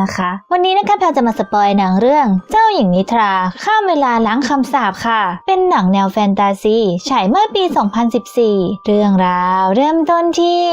นะคะ วันนี้นะคะแพรจะมาสปอยหนังเรื่อง เจ้าหญิงนิทราข้ามเวลาล้างคำสาปค่ะ เป็นหนังแนวแฟนตาซีฉายเมื่อปี 2014 เรื่องราวเริ่มต้นที่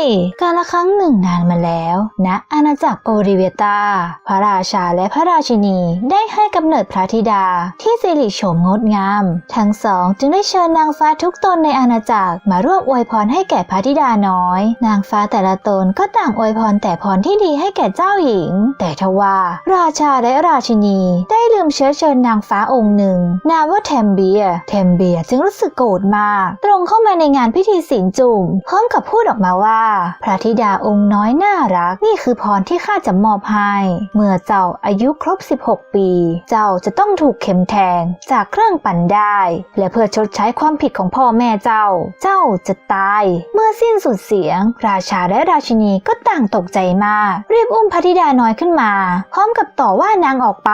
กาลครั้งหนึ่งนานมาแล้วณนะอาณาจักรโอริเวตาพระราชาและพระราชินีได้ให้กำเนิดพระธิดาที่สิริโฉมงดงาม ทั้งสองจึงได้เชิญนางฟ้าทุกตนในอาณาจักรมาร่วมอวยพรให้แก่พระธิดาน้อย นางฟ้าแต่ละตนก็ต่างอวยพรแต่พรที่ดีให้แก่เจ้าหญิง แต่ทว่า ราชาและราชินี ได้ลืมเชื้อเชิญนางฟ้าองค์หนึ่ง นามว่าแทมเบีย แทมเบียจึงรู้สึกโกรธมาก ตรงเข้ามาในงานพิธีศีลจุ่ม พร้อมกับพูดออกมาว่า พระธิดาองค์น้อยน่ารัก นี่คือพรที่ข้าจะมอบให้ เมื่อเจ้าอายุครบ 16 ปี เจ้าจะต้องถูกเข็มแทงจากเครื่องปั่นได้ และเพื่อชดใช้ความผิดของพ่อแม่เจ้า เจ้าจะตาย เมื่อสิ้นสุดเสียง ราชาและราชินีก็ต่างตกใจมาก รีบอุ้มพระธิดาน้อยขึ้นมาพร้อมกับต่อว่านางออกไป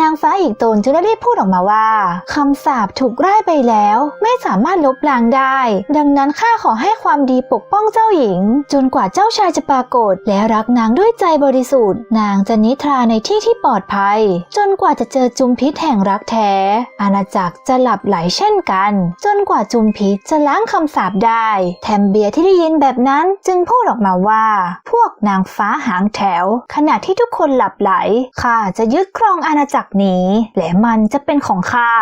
นางฟ้าอีกตนจึงได้รีบพูดออกมาว่าคำสาปถูกร่ไปแล้ว ไม่สามารถลบล้างได้ ดังนั้นข้าขอให้ความดีปกป้องเจ้าหญิง จนกว่าเจ้าชายจะปรากฏ และรักนางด้วยใจบริสุทธิ์ นางจะนิทราในที่ที่ปลอดภัย จนกว่าจะเจอจุมพิษแห่งรักแท้ อาณาจักรจะหลับไหลเช่นกัน จนกว่าจุมพิษจะล้างคำสาปได้แถมเบียร์ที่ได้ยินแบบนั้นจึงพูดออกมาว่า พวกนางฟ้าหางแถว ขณะที่ทุกคนหลับไหล ข้าจะยึดครองอาณาจักรนี้ และมันจะเป็นของข้า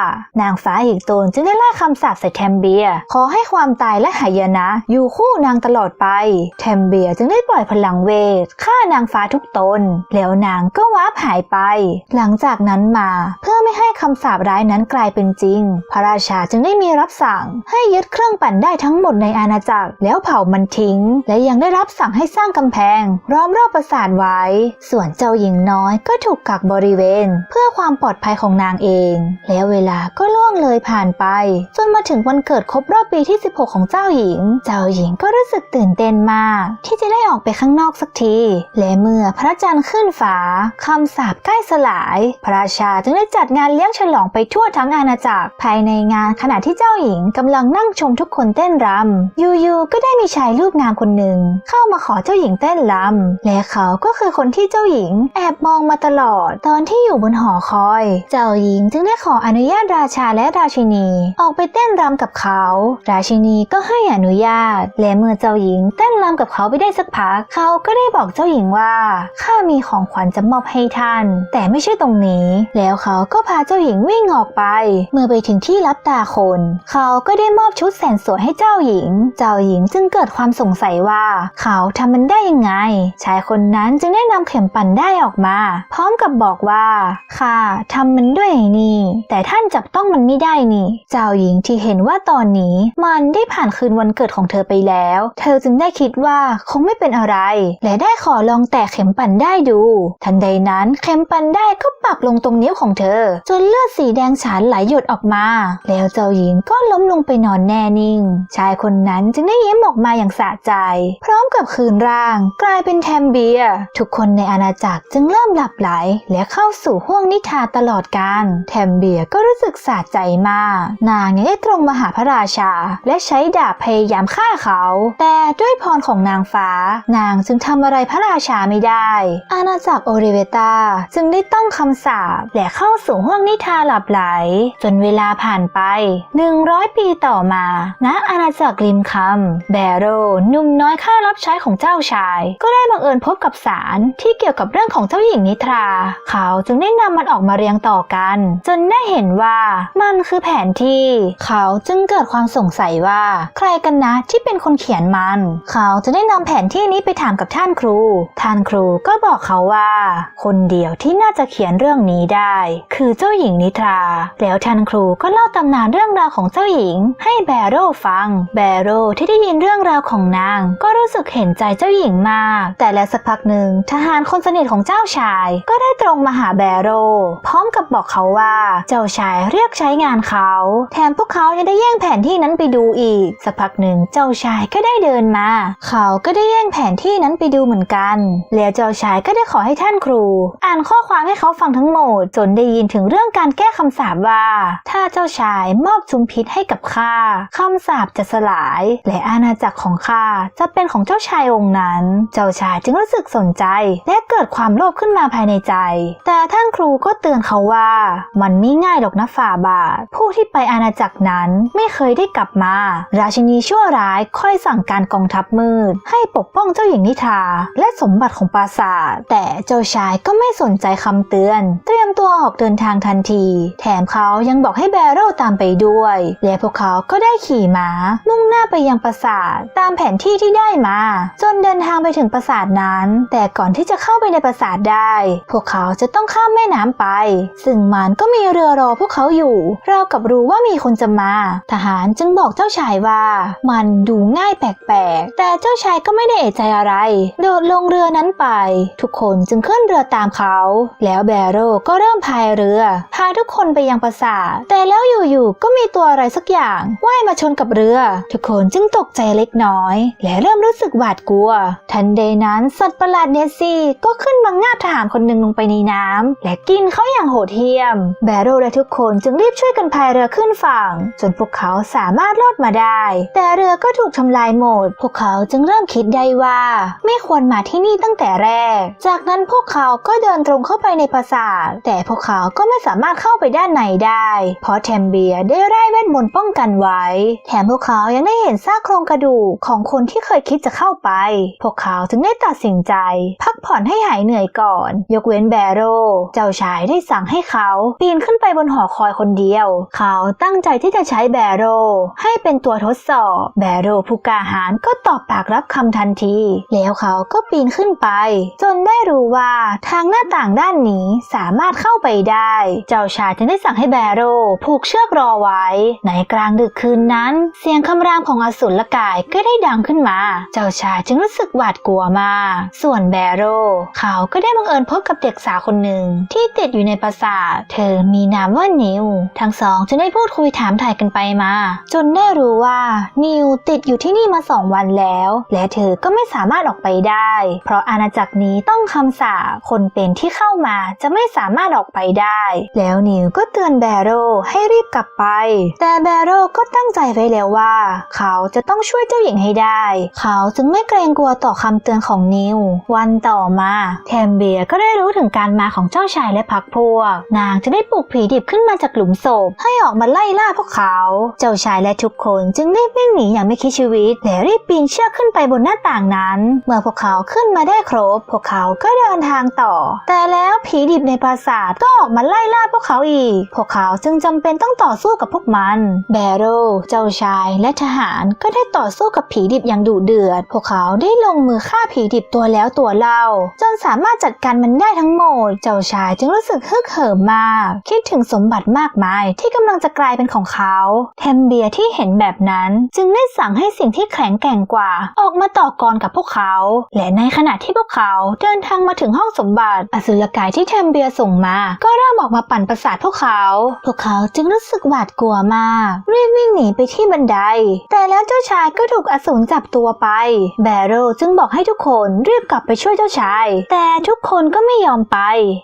นางฟ้าอีกตนจึงได้ไล่คำสาปใส่แทมเบีย ขอให้ความตายและหายนะ อยู่คู่นางตลอดไป แทมเบียจึงได้ปล่อยพลังเวทฆ่านางฟ้าทุกตน แล้วนางก็ว้าบหายไป หลังจากนั้นมาเพื่อไม่ให้คำสาปร้ายนั้นกลายเป็นจริง พระราชาจึงได้มีรับสั่ง ให้ยึดเครื่องปั่นได้ทั้งหมดในอาณาจักร แล้วเผามันทิ้ง และยังได้รับสั่งให้สร้างกำแพงล้อมรอบปราสาทไว้ ส่วนเจ้าหญิงน้อยก็ถูกกักบริเวณ เพื่อความปลอดภัยของนางเอง แล้วเวลาก็ล่วงเลยผ่านไป จนมาถึงวันเกิดครบรอบปีที่ 16 ของเจ้าหญิง เจ้าหญิงก็รู้สึกตื่นเต้นมาก ที่จะได้ออกไปข้างนอกสักที และเมื่อพระจันทร์ขึ้นฟ้าคำสาปใกล้สลาย พระราชาจึงได้จัดงานเลี้ยงฉลองไปทั่วทั้งอาณาจักร ภายในงานขณะที่เจ้าหญิงกำลังนั่งชมทุกคนเต้นรำยู่ๆก็ได้มีชายรูปงามคนหนึ่งเข้ามาขอเจ้าหญิงเต้นรำและเขาก็คือคนที่เจ้าหญิงแอบมองมาตลอด ตอนที่อยู่บนหอคอย เจ้าหญิงจึงได้ขออนุญาตราชาและราชินี ออกไปเต้นรำกับเขา ราชินีก็ให้อนุญาต และเมื่อเจ้าหญิงเต้นรำกับเขาไปได้สักพัก เขาก็ได้บอกเจ้าหญิงว่า ข้ามีของขวัญจะมอบให้ท่าน แต่ไม่ใช่ตรงนี้ แล้วเขาก็พาเจ้าหญิงวิ่งออกไป เมื่อไปถึงที่รับตาคน เขาก็ได้มอบชุดแสนสวยให้เจ้าหญิง เจ้าหญิงจึงเกิดความสงสัยว่า เขาทำมันได้ยังไง ชายคนนั้นจึงได้นำเข็มปั่นได้ออกมา พร้อมกับบอกว่าข้าทำมันด้วยนี่ แต่ท่านจับต้องมันไม่ได้นี่ เจ้าหญิงที่เห็นว่าตอนนี้มันได้ผ่านคืนวันเกิดของเธอไปแล้ว เธอจึงได้คิดว่าคงไม่เป็นอะไร และได้ขอลองแตะเข็มปั่นได้ดู ทันใดนั้นเข็มปั่นได้ก็ปักลงตรงนิ้วของเธอ จนเลือดสีแดงฉานไหลหยดออกมา แล้วเจ้าหญิงก็ล้มลงไปนอนแน่นิ่ง ชายคนนั้นจึงได้ยิ้มออกมาอย่างสะใจ พ กับคืนร่าง กลายเป็นแทมเบีย ทุกคนในอาณาจักรจึงเริ่มหลับไหล และเข้าสู่ห้วงนิทราตลอดกาลแทมเบียก็รู้สึกสะใจมาก นางยังได้ตรงมาหาพระราชา และใช้ดาบพยายามฆ่าเขา แต่ด้วยพรของนางฟ้า นางจึงทำอะไรพระราชาไม่ได้ อาณาจักรโอริเวตาจึงได้ต้องคำสาปและเข้าสู่ห้วงนิทราหลับไหล จนเวลาผ่านไป 100 ปีต่อมาณอาณาจักรริมคำแบโรหนุ่มน้อยข้ารับใช้ของเจ้าชาย ก็ได้บังเอิญพบกับสารที่เกี่ยวกับเรื่องของเจ้าหญิงนิทรา เขาจึงได้นำมันออกมาเรียงต่อกัน จนได้เห็นว่ามันคือแผนที่ เขาจึงเกิดความสงสัยว่า ใครกันนะที่เป็นคนเขียนมัน เขาจะได้นำแผนที่นี้ไปถามกับท่านครู ท่านครูก็บอกเขาว่า คนเดียวที่น่าจะเขียนเรื่องนี้ได้ คือเจ้าหญิงนิทรา แล้วท่านครูก็เล่าตำนานเรื่องราวของเจ้าหญิง ให้แบโร่ฟัง แบโร่ที่ได้ยินเรื่องราวของนาง ก็รู้สึกเห็นใจเจ้าหญิงมาก แต่แล้วสักพักหนึ่งทหารคนสนิทของเจ้าชาย ก็ได้ตรงมาหาแบโร่พร้อมกับบอกเขาว่าเจ้าชายเรียกใช้งานเขา แถมพวกเขายังได้แย่งแผนที่นั้นไปดูอีก สักพักหนึ่งเจ้าชายก็ได้เดินมา เขาก็ได้แย่งแผนที่นั้นไปดูเหมือนกัน แล้วเจ้าชายก็ได้ขอให้ท่านครู อ่านข้อความให้เขาฟังทั้งหมด จนได้ยินถึงเรื่องการแก้คำสาปว่า ถ้าเจ้าชายมอบจุมพิษให้กับข้าคำสาปจะสลาย และอาณาจักรของข้าจะเป็นของเจ้าาชายองค์นั้น เจ้าชายจึงรู้สึกสนใจ และเกิดความโลภขึ้นมาภายในใจ แต่ท่านครูก็เตือนเขาว่า มันไม่ง่ายหรอกนะฝ่าบาท ผู้ที่ไปอาณาจักรนั้นไม่เคยได้กลับมา ราชินีชั่วร้ายค่อยสั่งการกองทัพมืด ให้ปกป้องเจ้าหญิงนิทราและสมบัติของปราสาท แต่เจ้าชายก็ไม่สนใจคำเตือน เตรียมตัวออกเดินทางทันที แถมเขายังบอกให้แบรโร่ตามไปด้วย และพวกเขาก็ได้ขี่ม้า มุ่งหน้าไปยังปราสาทตามแผนที่ที่ได้มาจนเดินทางไปถึงปราสาทนั้น แต่ก่อนที่จะเข้าไปในปราสาทได้ พวกเขาจะต้องข้ามแม่น้ำไป ซึ่งมันก็มีเรือรอพวกเขาอยู่ เรากับรู้ว่ามีคนจะมา ทหารจึงบอกเจ้าชายว่า มันดูง่ายแปลกๆ แต่เจ้าชายก็ไม่ได้เอะใจอะไร โดดลงเรือนั้นไป ทุกคนจึงขึ้นเรือตามเขา แล้วแบโร่ก็เริ่มพายเรือ พาทุกคนไปยังปราสาท แต่แล้วอยู่ๆ ก็มีตัวอะไรสักอย่างว่ายมาชนกับเรือ ทุกคนจึงตกใจเล็กน้อย และเริ่มรู้สึกหวาดกลัว ทันใดนั้นสัตว์ประหลาดเนซี่ก็ขึ้นมางาบทหารคนหนึ่งลงไปในน้ำและกินเขาอย่างโหดเหี้ยม แบโรและทุกคนจึงรีบช่วยกันพายเรือขึ้นฝั่ง จนพวกเขาสามารถรอดมาได้ แต่เรือก็ถูกทำลายหมด พวกเขาจึงเริ่มคิดได้ว่า ไม่ควรมาที่นี่ตั้งแต่แรก จากนั้นพวกเขาก็เดินตรงเข้าไปในปราสาทแต่พวกเขาก็ไม่สามารถเข้าไปด้านในได้ เพราะแทมเบียได้ไร้เวทมนต์ป้องกันไว้ แถมพวกเขายังได้เห็นซากโครงกระดูกของคนที่เคยคิดจะเข้าไป พวกเขาจึงได้ตัดสินใจ พักผ่อนให้หายเหนื่อยก่อน ยกเว้นแบโร่เจ้าชายได้สั่งให้เขาปีนขึ้นไปบนหอคอยคนเดียว เขาตั้งใจที่จะใช้แบโร่ให้เป็นตัวทดสอบ แบโร่ผู้กาหาญก็ตอบปากรับคำทันที แล้วเขาก็ปีนขึ้นไป จนได้รู้ว่าทางหน้าต่างด้านนี้สามารถเข้าไปได้ เจ้าชายจึงได้สั่งให้แบโร่ผูกเชือกรอไว้ ในกลางดึกคืนนั้น เสียงคำรามของอสูรกายก็ได้ดังขึ้นมา เจ้าชาจึงรู้สึกหวาดกลัวมาก ส่วนแบโรเขาก็ได้บังเอิญพบกับเด็กสาวคนหนึ่ง ที่ติดอยู่ในปราสาท เธอมีนามว่านิว ทั้งสองจึงได้พูดคุยถามถ่ายกันไปมา จนได้รู้ว่านิวติดอยู่ที่นี่มาสองวันแล้ว และเธอก็ไม่สามารถออกไปได้ เพราะอาณาจักรนี้ต้องคำสาปคนเป็นที่เข้ามาจะไม่สามารถออกไปได้ แล้วนิวก็เตือนแบโรให้รีบกลับไป แต่แบโรก็ตั้งใจไว้แล้วว่า เขาจะต้องช่วยเจ้าหญิงให้ได้ เขาจึงไม่เกรงกลัวต่อคำเตือนของนิว วันต่อมา แทมเบียก็ได้รู้ถึงการมาของเจ้าชายและพักพวก นางจะได้ปลุกผีดิบขึ้นมาจากหลุมศพให้ออกมาไล่ล่าพวกเขา เจ้าชายและทุกคนจึงรีบวิ่งหนีอย่างไม่คิดชีวิตและรีบปีนเชือกขึ้นไปบนหน้าต่างนั้น เมื่อพวกเขาขึ้นมาได้ครบ พวกเขาก็เดินทางต่อ แต่แล้วผีดิบในปราสาทก็ออกมาไล่ล่าพวกเขาอีก พวกเขาจึงจำเป็นต้องต่อสู้กับพวกมัน แบโร่เจ้าชายและทหารก็ได้ต่อสู้กับผีดิบอย่างดุเดือดพวกเขาได้ลงมือฆ่าผีดิบตัวแล้วตัวเล่า จนสามารถจัดการมันได้ทั้งหมด เจ้าชายจึงรู้สึกฮึกเหิมมาก คิดถึงสมบัติมากมายที่กำลังจะกลายเป็นของเขาแทมเบียที่เห็นแบบนั้นจึงได้สั่งให้สิ่งที่แข็งแกร่งกว่า ออกมาต่อกรกับพวกเขา และในขณะที่พวกเขาเดินทางมาถึงห้องสมบัติอสุรกายที่แทมเบียส่งมา ก็เริ่มออกมาปั่นประสาทพวกเขา พวกเขาจึงรู้สึกหวาดกลัวมากรีบวิ่งหนีไปที่บันได แต่แล้วเจ้าชายก็ถูกอสูรจับตัวไปแบโร่จึงบอกให้ทุกคนรีบกลับไปช่วยเจ้าชาย แต่ทุกคนก็ไม่ยอมไป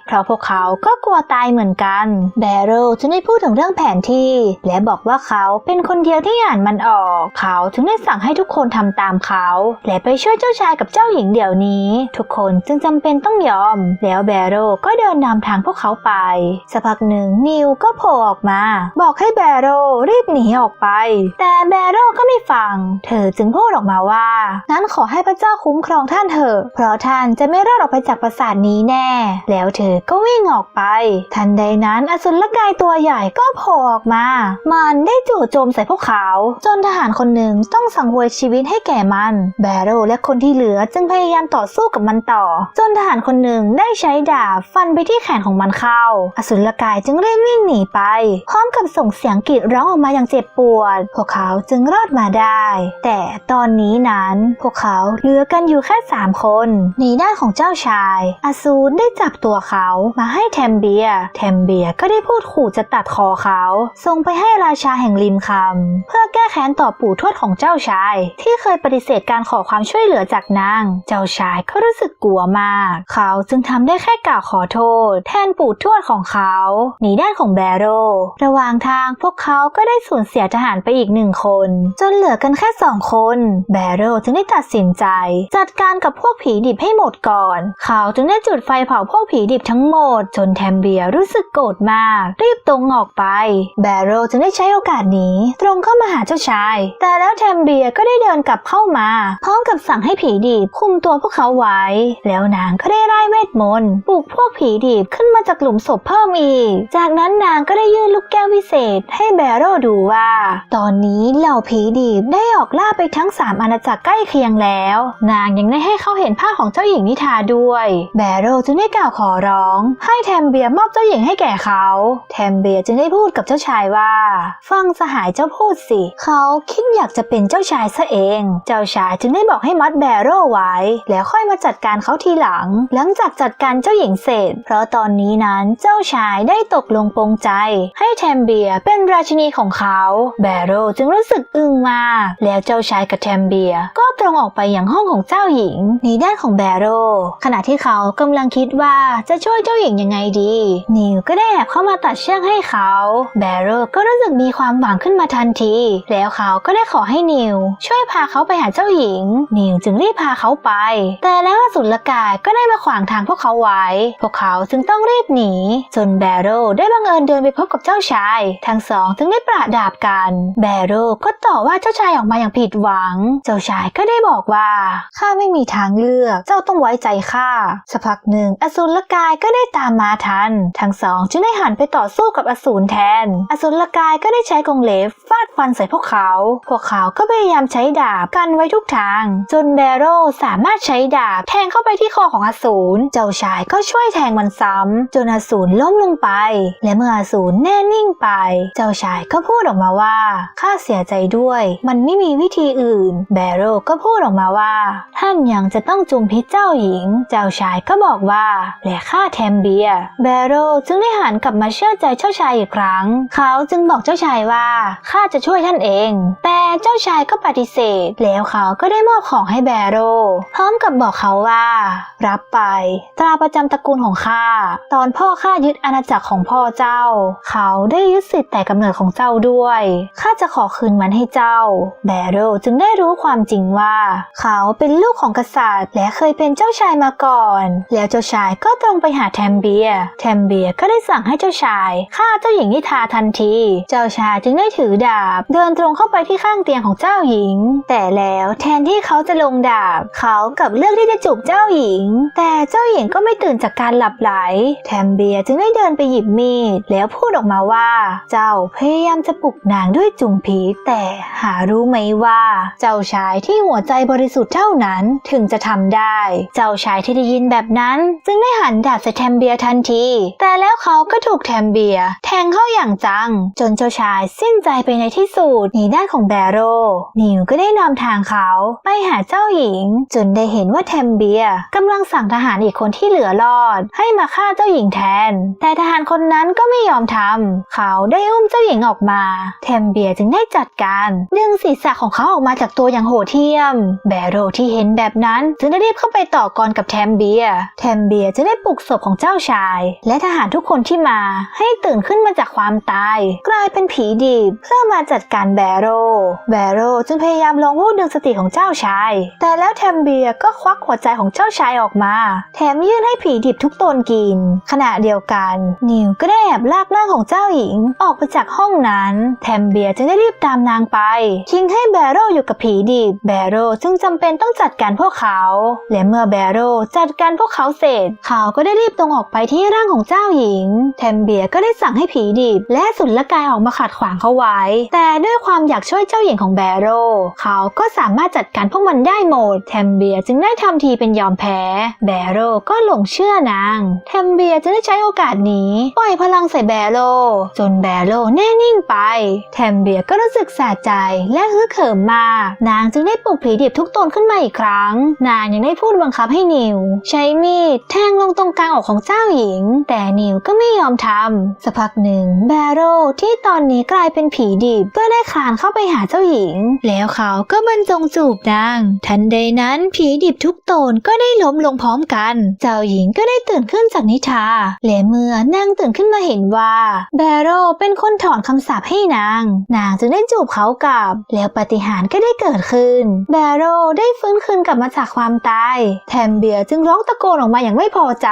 เพราะพวกเขาก็กลัวตายเหมือนกัน แบโร่จึงได้พูดถึงเรื่องแผนที่ และบอกว่าเขาเป็นคนเดียวที่อ่านมันออก เขาจึงได้สั่งให้ทุกคนทำตามเขา และไปช่วยเจ้าชายกับเจ้าหญิงเดี๋ยวนี้ ทุกคนจึงจำเป็นต้องยอม แล้วแบโร่ก็เดินนำทางพวกเขาไปสักพักหนึ่งนิวก็โผล่ออกมา บอกให้แบโร่รีบหนีออกไป แต่แบโร่ก็ไม่ฟัง เธอจึงพูดออกมาว่างั้นขอให้พระเจ้าคุ้มครองท่านเถอะ เพราะท่านจะไม่รอดออกไปจากปราสาทนี้แน่ แล้วเธอก็วิ่งออกไป ทันใดนั้นอสุรกายตัวใหญ่ก็โผล่ออกมา มันได้จู่โจมใส่พวกเขา จนทหารคนหนึ่งต้องสังเวยชีวิตให้แก่มัน แบโร่และคนที่เหลือจึงพยายามต่อสู้กับมันต่อ จนทหารคนหนึ่งได้ใช้ดาบฟันไปที่แขนของมันเข้า อสุรกายจึงรีบวิ่งหนีไป พร้อมกับส่งเสียงกรีดร้องออกมาอย่างเจ็บปวด พวกเขาจึงรอดมาได้ แต่ตอนนี้นั้นพวกเขาเหลือกันอยู่แค่สามคนในด้านของเจ้าชายอาซูนได้จับตัวเขามาให้แทมเบียร์แทมเบียร์ก็ได้พูดขู่จะตัดคอเขาส่งไปให้ราชาแห่งริมคำเพื่อแก้แค้นต่อปู่ทวดของเจ้าชาย ที่เคยปฏิเสธการขอความช่วยเหลือจากนาง เจ้าชายก็รู้สึกกลัวมาก เขาจึงทำได้แค่กล่าวขอโทษ แทนปู่ทวดของเขาหนีด้านของแบโรระหว่างทางพวกเขาก็ได้สูญเสียทหารไปอีกหนึ่งคน จนเหลือกันแค่สองคน แบโรจึงได้ตัดสินใจ จัดการกับพวกผีดิบให้หมดก่อน เขาจึงได้จุดไฟเผาพวกผีดิบทั้งหมด จนแทมเบียรู้สึกโกรธมาก รีบตรงออกไป แบโรจึงได้ใช้โอกาสนี้ ตรงเข้ามาหาเจ้าชาย แต่แล้วแทมเบียก็ได้เดินกลับเข้ามา พร้อมกับสั่งให้ผีดิบคุมตัวพวกเขาไว้ แล้วนางก็ได้ไล่เวทมนต์ปลุกพวกผีดิบขึ้นมาจากหลุมศพเพิ่มอีก จากนั้นนางก็ได้ยื่นลูกแก้ววิเศษ ให้แบโรดูว่า ตอนนี้เหล่าผีดิบได้ออกล่าไปทั้งสามอาณาจักรใกล้เคียงแล้ว นางยังได้ให้เขาเห็นภาพของเจ้าหญิงนิทาด้วย แบโรจึงได้กล่าวขอร้อง ให้แทมเบียมอบเจ้าหญิงให้แก่เขา แทมเบียจึงได้พูดกับเจ้าชายว่า ฟังสหายเจ้าพูดสิ เขาคิดอยากจะเป็นเจ้าชายซะเอง เจ้าชายจึงได้บอกให้มัดแบโรไว้ แล้วค่อยมาจัดการเขาทีหลัง หลังจากจัดการเจ้าหญิงเสร็จ เพราะตอนนี้นั้นเจ้าชายได้ตกลงปรงใจ ให้แทมเบียเป็นราชินีของเขา แบโรจึงรู้สึกอึ้งมาก แล้วเจ้าชายกับแทมเบียก็ตรงออกไปยังห้องของเจ้าหญิง ในด้านของแบโรขณะที่เขากำลังคิดว่าจะช่วยเจ้าหญิงยังไงดี นิวก็ได้แอบเข้ามาตัดเชือกให้เขา แบโรก็รู้สึกมีความหวังขึ้นมาทันที แล้วเขาก็ได้ขอให้นิว ช่วยพาเขาไปหาเจ้าหญิง นิวจึงรีบพาเขาไป แต่แล้วสุรกายก็ได้มาขวางทางพวกเขาไว้ พวกเขาจึงต้องรีบหนี จนแบโรได้บังเอิญเดินไปพบกับเจ้าชาย ทั้งสองจึงได้ประดาบกัน แบโรก็ต่อว่าเจ้าชายออกมาอย่างผิดหวัง เจ้าชายก็ได้บอกว่าข้าไม่มีทางเลือก เจ้าต้องไว้ใจข้าสักพักหนึ่งอสุรกายก็ได้ตามมาทัน ทั้งสองจึงได้หันไปต่อสู้กับอสูรแทน อสุรกายก็ได้ใช้กรงเหล็กฟาดฟันใส่พวกเขา พวกเขาก็พยายามใช้ดาบกันไว้ทุกทาง จนแบโรสามารถใช้ดาบแทงเข้าไปที่คอของอสูร เจ้าชายก็ช่วยแทงมันซ้ำจนอสูรล้มลงไป และเมื่ออสูรแน่นิ่งไป เจ้าชายก็พูดออกมาว่าข้าเสียใจด้วย มันไม่มีวิธีอื่นแบโรก็พูดออกมาว่า ท่านยังจะต้องจุมพิษเจ้าหญิง เจ้าชายก็บอกว่าและข้าแทมเบีย แบโรจึงได้หันกลับมาเชื่อใจเจ้าชายอีกครั้ง เขาจึงบอกเจ้าชายว่าข้าจะช่วยท่านเอง แต่เจ้าชายก็ปฏิเสธ แล้วเขาก็ได้มอบของให้แบโร พร้อมกับบอกเขาว่า รับไป ตราประจำตระกูลของข้าตอนพ่อข้ายึดอาณาจักรของพ่อเจ้า เขาได้ยึดสิทธิ์แต่กำเนิดของเจ้าด้วยข้าจะขอคืนมันให้เจ้า แบโรจึงได้รู้ความจริงว่าเขาเป็นลูกของกษัตริย์ และเคยเป็นเจ้าชายมาก่อน แล้วเจ้าชายก็ตรงไปหาแทมเบีย แทมเบียก็ได้สั่งให้เจ้าชายฆ่าเจ้าหญิงนิทาทันที เจ้าชายจึงได้ถือดาบ เดินตรงเข้าไปที่ข้างเตียงของเจ้าหญิง แต่แล้วแทนที่เขาจะลงดาบ เขากลับเลือกที่จะจูบเจ้าหญิง แต่เจ้าหญิงก็ไม่ตื่นจากการหลับไหล แทมเบียจึงได้เดินไปหยิบมีด แล้วพูดออกมาว่า เจ้าพยายามจะปลุกนางด้วยจุมพิษแต่หารู้ไหมว่า เจ้าชายที่หัวใจบริสุทธิ์เท่านั้นถึงจะทำได้ เจ้าชายที่ได้ยินแบบนั้น จึงได้หันดาบใส่แทมเบียทันที แต่แล้วเขาก็ถูกแทมเบียแทงเข้าอย่างจัง จนเจ้าชายสิ้นใจไปในที่สุดหนีด้านของแบโร นิวก็ได้นำทางเขาไปหาเจ้าหญิง จนได้เห็นว่าแทมเบียกำลังสั่งทหารอีกคนที่เหลือรอด ให้มาฆ่าเจ้าหญิงแทน แต่ทหารคนนั้นก็ไม่ยอมทำเขาได้อุ้มเจ้าหญิงออกมา แทมเบียจึงได้จัดการดึงศีรษะของเขาออกมาจากตัวอย่างโหดเหี้ยมแบโรที่เห็นแบบนั้นจึงได้รีบเข้าไปต่อกรกับแทมเบีย แทมเบียจะได้ปลุกศพของเจ้าชาย และทหารทุกคนที่มาให้ตื่นขึ้นมาจากความตาย กลายเป็นผีดิบเพื่อมาจัดการแบโร แบโรจึงพยายามลองพูดดึงสติของเจ้าชาย แต่แล้วแทมเบียก็ควักหัวใจของเจ้าชายออกมา แถมยื่นให้ผีดิบทุกตนกิน ขณะเดียวกัน นิวก็ได้แอบลากร่างของเจ้าหญิงออกไปจากห้องนั้น แทมเบียจึงได้รีบตามนางไป ทิ้งให้แบโรอยู่กับผีดิบแบโรจึงจำเป็นต้องจัดการพวกเขา และเมื่อแบโรจัดการพวกเขาเสร็จ เขาก็ได้รีบตรงออกไปที่ร่างของเจ้าหญิง แทมเบียก็ได้สั่งให้ผีดิบ และสุลกายออกมาขัดขวางเขาไว้ แต่ด้วยความอยากช่วยเจ้าหญิงของแบโรเขาก็สามารถจัดการพวกมันได้หมด แทมเบียจึงได้ทำทีเป็นยอมแพ้ แบโรก็หลงเชื่อนาง แทมเบียจะได้ใช้โอกาสนี้ปล่อยพลังใส่แบโรจนแบโรแน่นิ่งไป แทมเบียก็รู้สึกสะใจและฮึกเหิมมาก นางจึงได้ปลุกผีดิบทุกตนขึ้นมาอีกครั้ง นางยังได้พูดบังคับให้นิว ใช้มีดแทงลงตรงกลางอกของเจ้าหญิง แต่นิวก็ไม่ยอมทำสักพักหนึ่งแบโรที่ตอนนี้กลายเป็นผีดิบก็ได้คลานเข้าไปหาเจ้าหญิง แล้วเขาก็บรรจงจูบนาง ทันใดนั้นผีดิบทุกตนก็ได้ล้มลงพร้อมกัน เจ้าหญิงก็ได้ตื่นขึ้นจากนิทราและเมื่อนางตื่นขึ้นมาเห็นว่า แบโรเป็นคนถอนคำสาปให้นาง นางจึงได้จูบเขากลับ แล้วปฏิหารก็ได้เกิดขึ้น แบแบโรได้ฟื้นคืนกลับมาจากความตาย แทมเบียจึงร้องตะโกนออกมาอย่างไม่พอใจ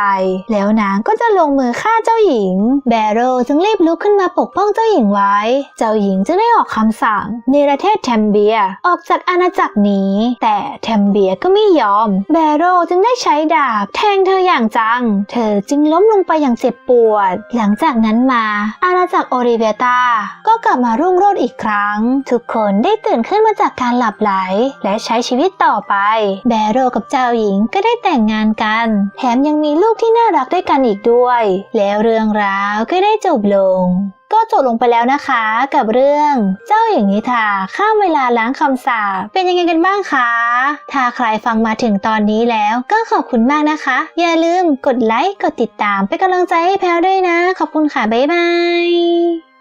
แล้วนางก็จะลงมือฆ่าเจ้าหญิง แบโรจึงรีบลุกขึ้นมาปกป้องเจ้าหญิงไว้ เจ้าหญิงจึงได้ออกคำสั่งเนรเทศแทมเบียออกจากอาณาจักรนี้ แต่แทมเบียก็ไม่ยอม แบโรจึงได้ใช้ดาบแทงเธออย่างจัง เธอจึงล้มลงไปอย่างเจ็บปวด หลังจากนั้นมาอาณาจักรโอริเวตาก็กลับมารุ่งโรจน์อีกครั้ง ทุกคนได้ตื่นขึ้นมาจากการหลับไหลและใช้ชีวิตต่อไป แบโรกับเจ้าหญิงก็ได้แต่งงานกัน แถมยังมีลูกที่น่ารักด้วยกันอีกด้วย แล้วเรื่องราวก็ได้จบลงก็จบลงไปแล้วนะคะกับเรื่องเจ้าหญิงนิทาข้ามเวลาล้างคำสาปเป็นยังไงกันบ้างคะ ถ้าใครฟังมาถึงตอนนี้แล้วก็ขอบคุณมากนะคะ อย่าลืมกดไลค์กดติดตามเป็นกำลังใจให้แพลวด้วยนะ ขอบคุณค่ะ บ๊ายบาย